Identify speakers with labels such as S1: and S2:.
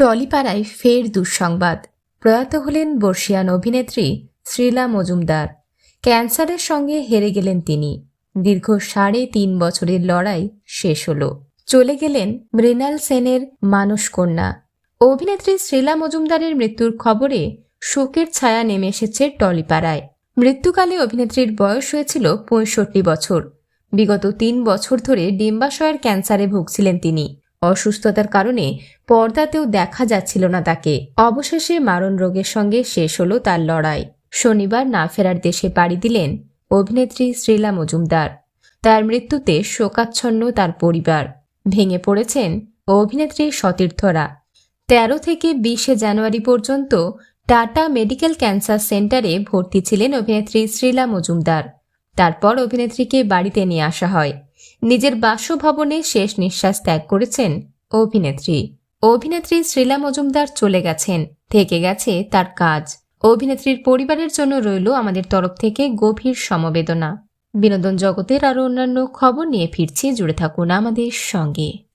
S1: টলিপাড়ায় ফের দুঃসংবাদ। প্রয়াত হলেন বর্ষিয়ান অভিনেত্রী শ্রীলা মজুমদার। ক্যান্সারের সঙ্গে হেরে গেলেন তিনি। দীর্ঘ সাড়ে তিন বছরের লড়াই শেষ হল। চলে গেলেন মৃণাল সেনের মানস কন্যা। অভিনেত্রী শ্রীলা মজুমদারের মৃত্যুর খবরে শোকের ছায়া নেমে এসেছে টলিপাড়ায়। মৃত্যুকালে অভিনেত্রীর বয়স হয়েছিল পঁয়ষট্টি বছর। বিগত তিন বছর ধরে ডিম্বাশয়ের ক্যান্সারে ভুগছিলেন তিনি। অসুস্থতার কারণে পর্দাতেও দেখা যাচ্ছিল না তাকে। অবশেষে মারণ রোগের সঙ্গে শেষ হলো তার লড়াই। শনিবার না ফেরার দেশে পাড়ি দিলেন অভিনেত্রী শ্রীলা মজুমদার। তার মৃত্যুতে শোকাচ্ছন্ন তার পরিবার। ভেঙে পড়েছেন অভিনেত্রী সতীর্থরা। তেরো থেকে বিশে জানুয়ারি পর্যন্ত টাটা মেডিকেল ক্যান্সার সেন্টারে ভর্তি ছিলেন অভিনেত্রী শ্রীলা মজুমদার। তারপর অভিনেত্রীকে বাড়িতে নিয়ে আসা হয়। নিজের বাসভবনে শেষ নিঃশ্বাস ত্যাগ করেছেন অভিনেত্রী। অভিনেত্রী শ্রীলা মজুমদার চলে গেছেন, থেকে গেছে তার কাজ। অভিনেত্রীর পরিবারের জন্য রইল আমাদের তরফ থেকে গভীর সমবেদনা। বিনোদন জগতের আরও অন্যান্য খবর নিয়ে ফিরছি, জুড়ে থাকুন আমাদের সঙ্গে।